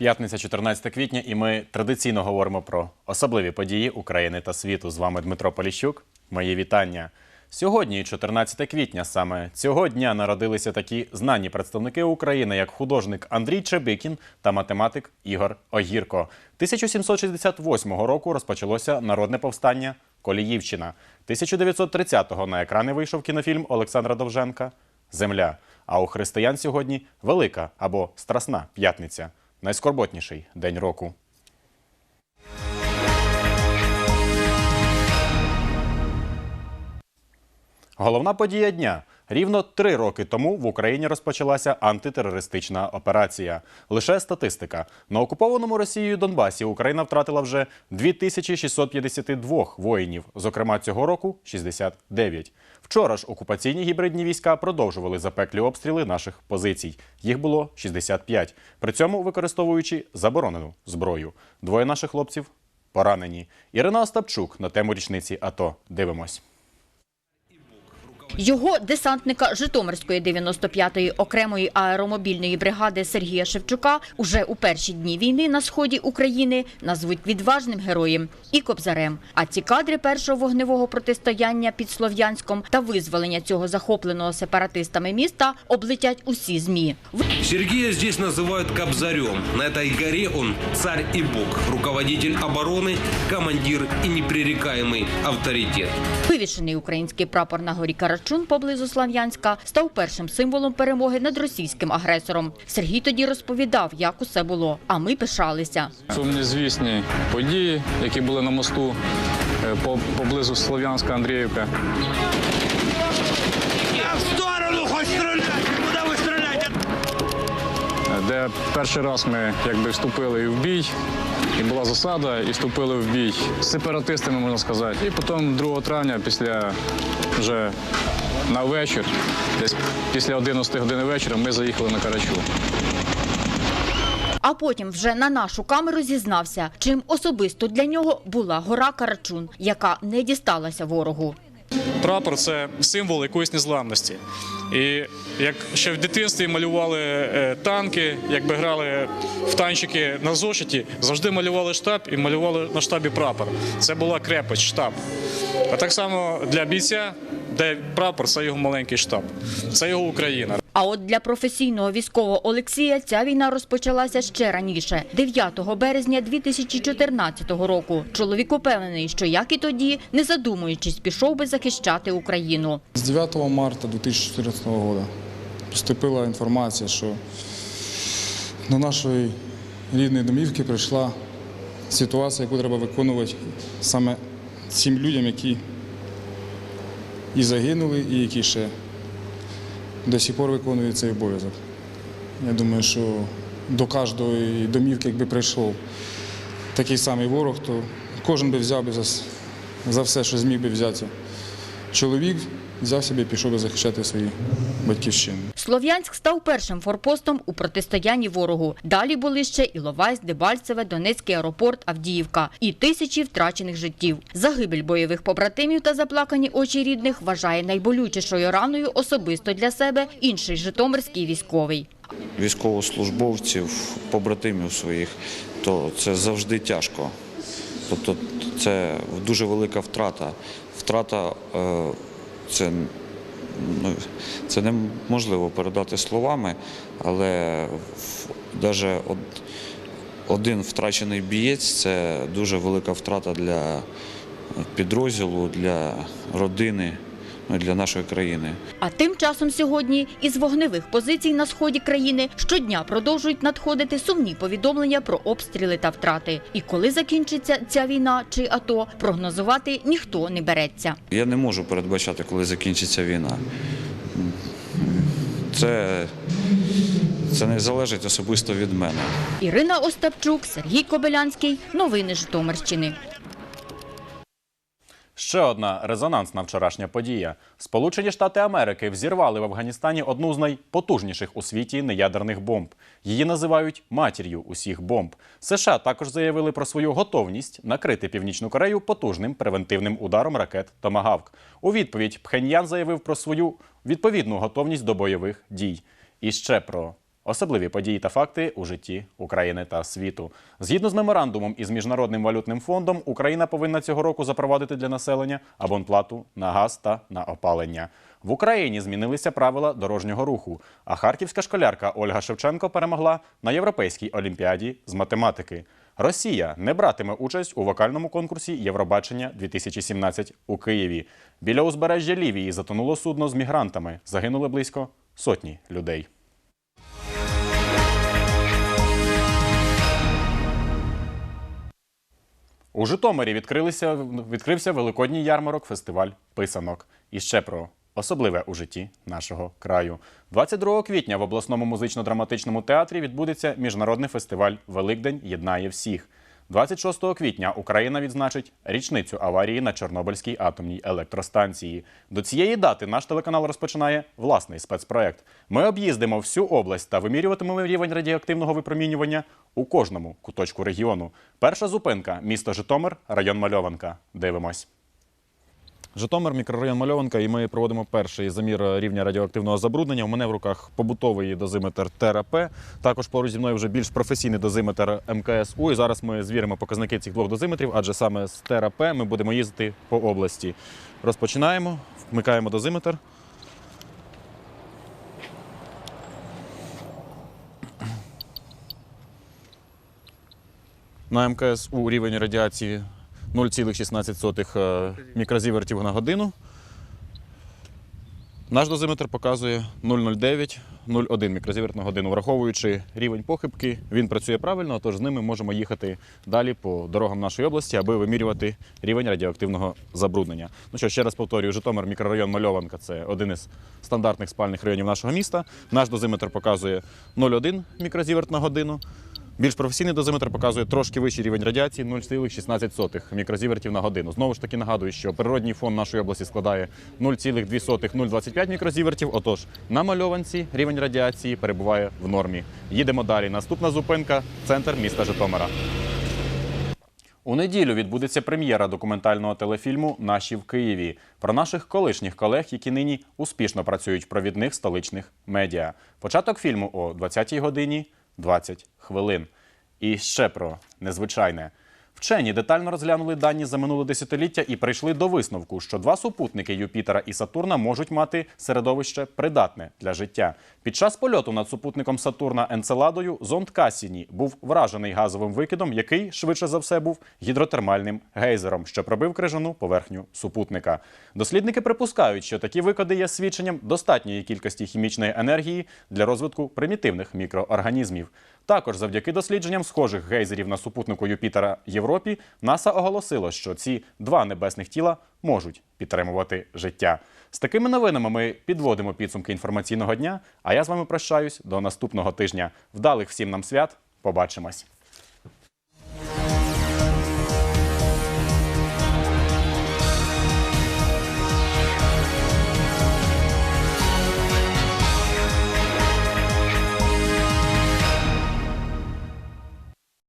П'ятниця, 14 квітня, і ми традиційно говоримо про особливі події України та світу. З вами Дмитро Поліщук. Мої вітання. Сьогодні, 14 квітня, саме цього дня народилися такі знані представники України, як художник Андрій Чебикін та математик Ігор Огірко. 1768 року розпочалося народне повстання Коліївщина. 1930-го на екрани вийшов кінофільм Олександра Довженка Земля. А у християн сьогодні велика або страсна п'ятниця найскорботніший день року. Головна подія дня. Рівно три роки тому в Україні розпочалася антитерористична операція. Лише статистика. На окупованому Росією Донбасі Україна втратила вже 2652 воїнів. Зокрема, цього року 69. Вчора ж окупаційні гібридні війська продовжували запеклі обстріли наших позицій. Їх було 65. При цьому використовуючи заборонену зброю. Двоє наших хлопців поранені. Ірина Остапчук на тему річниці АТО. Дивимось. Його десантника Житомирської 95-ї окремої аеромобільної бригади Сергія Шевчука уже у перші дні війни на сході України назвуть відважним героєм і кобзарем. А ці кадри першого вогневого протистояння під Слов'янськом та визволення цього захопленого сепаратистами міста облетять усі змі. Сергея здесь называют Кобзарем. На этой горе он царь и бог, руководитель обороны, командир и непререкаемый авторитет. Вивішений український прапор на горі Карачун поблизу Слав'янська став першим символом перемоги над російським агресором. Сергій тоді розповідав, як усе було, а ми пишалися. Сумнізвісні події, які були на мосту е, по- поблизу Слов'янська Андріївка. В сторону! Куда вы стреляете? е, де перший раз ми якби вступили в бій, і була засада, і вступили в бій з сепаратистами, можна сказати. І потім 2 травня, після вже на вечір, десь після 11 години вечора, ми заїхали на Карачу. А потім вже на нашу камеру зізнався, чим особисто для нього була гора Карачун, яка не дісталася ворогу. Прапор це символ якоїсь незламності. І як ще в дитинстві малювали е, танки, якби грали в танчики на зошиті, завжди малювали штаб і малювали на штабі прапор. Це була крепость, штаб. А так само для бійця, де прапор, це його маленький штаб, це його Україна. А от для професійного військового Олексія ця війна розпочалася ще раніше, 9 березня 2014 року. Чоловік упевнений, що як і тоді, не задумуючись, пішов би захищати Україну. С 9 марта 2014 года поступила інформація, що до нашої рідної домівки прийшла ситуація, яку треба виконувати саме цим людям, які і загинули, і які ще до сих пор виконують цей обов'язок. Я думаю, що до кожної домівки, якби прийшов такий самий ворог, то кожен би взяв би за, все, що зміг би взяти. Чоловік взяв себе і пішов захищати свою батьківщину. Слов'янськ став першим форпостом у протистоянні ворогу. Далі були ще Іловайськ, Дебальцеве, Донецький аеропорт, Авдіївка і тисячі втрачених життів. Загибель бойових побратимів та заплакані очі рідних вважає найболючішою раною особисто для себе інший житомирський військовий. військовослужбовців, побратимів своїх, то це завжди тяжко. Тобто це дуже велика втрата. Втрата е, це, ну, це неможливо передати словами, але навіть один втрачений бієць це дуже велика втрата для підрозділу, для родини, для нашої країни. А тим часом сьогодні із вогневих позицій на сході країни щодня продовжують надходити сумні повідомлення про обстріли та втрати. І коли закінчиться ця війна чи АТО, прогнозувати ніхто не береться. Я не можу передбачати, коли закінчиться війна. Це, це не залежить особисто від мене. Ірина Остапчук, Сергій Кобилянський. Новини Житомирщини. Ще одна резонансна вчорашня подія. Сполучені Штати Америки взірвали в Афганістані одну з найпотужніших у світі неядерних бомб. Її називають матір'ю усіх бомб. США також заявили про свою готовність накрити Північну Корею потужним превентивним ударом ракет Томагавк. У відповідь Пхеньян заявив про свою відповідну готовність до бойових дій. І ще про Особливі події та факти у житті України та світу. Згідно з меморандумом із Міжнародним валютним фондом, Україна повинна цього року запровадити для населення абонплату на газ та на опалення. В Україні змінилися правила дорожнього руху, а харківська школярка Ольга Шевченко перемогла на Європейській олімпіаді з математики. Росія не братиме участь у вокальному конкурсі Євробачення 2017 у Києві. Біля узбережжя Лівії затонуло судно з мігрантами. Загинули близько сотні людей. У Житомирі відкрилися, відкрився великодній ярмарок фестиваль писанок. І ще про особливе у житті нашого краю. 22 квітня в обласному музично-драматичному театрі відбудеться міжнародний фестиваль Великдень єднає всіх. 26 квітня Україна відзначить річницю аварії на Чорнобильській атомній електростанції. До цієї дати наш телеканал розпочинає власний спецпроект. Ми об'їздимо всю область та вимірюватимемо рівень радіоактивного випромінювання у кожному куточку регіону. Перша зупинка місто Житомир, район Мальованка. Дивимось. Житомир, мікрорайон Мальованка, і ми проводимо перший замір рівня радіоактивного забруднення. У мене в руках побутовий дозиметр ТРП. Також поруч зі мною вже більш професійний дозиметр МКСУ. І зараз ми звіримо показники цих двох дозиметрів, адже саме з ТРП ми будемо їздити по області. Розпочинаємо, вмикаємо дозиметр. На МКСУ рівень радіації 0,16 мікрозівертів на годину. Наш дозиметр показує 0,09, 0,1 мікрозіверт на годину. Враховуючи рівень похибки, він працює правильно, тож з ними можемо їхати далі по дорогам нашої області, аби вимірювати рівень радіоактивного забруднення. Ну що, ще раз повторюю, Житомир, мікрорайон Мальованка це один із стандартних спальних районів нашого міста. Наш дозиметр показує 0,1 мікрозіверт на годину. Більш професійний дозиметр показує трошки вищий рівень радіації 0,16 мікрозівертів на годину. Знову ж таки нагадую, що природній фон нашої області складає 0,2-0,25 мікрозівертів. Отож, на мальованці рівень радіації перебуває в нормі. Їдемо далі. Наступна зупинка центр міста Житомира. У неділю відбудеться прем'єра документального телефільму Наші в Києві про наших колишніх колег, які нині успішно працюють в провідних столичних медіа. Початок фільму о 20-й годині 20 хвилин. І ще про незвичайне. Вчені детально розглянули дані за минуле десятиліття і прийшли до висновку, що два супутники Юпітера і Сатурна можуть мати середовище придатне для життя. Під час польоту над супутником Сатурна Енцеладою зонд Касіні був вражений газовим викидом, який швидше за все був гідротермальним гейзером, що пробив крижану поверхню супутника. Дослідники припускають, що такі викиди є свідченням достатньої кількості хімічної енергії для розвитку примітивних мікроорганізмів. Також завдяки дослідженням схожих гейзерів на супутнику Юпітера Європі, НАСА оголосило, що ці два небесних тіла можуть підтримувати життя. З такими новинами ми підводимо підсумки інформаційного дня. А я з вами прощаюсь до наступного тижня. Вдалих всім нам свят. Побачимось.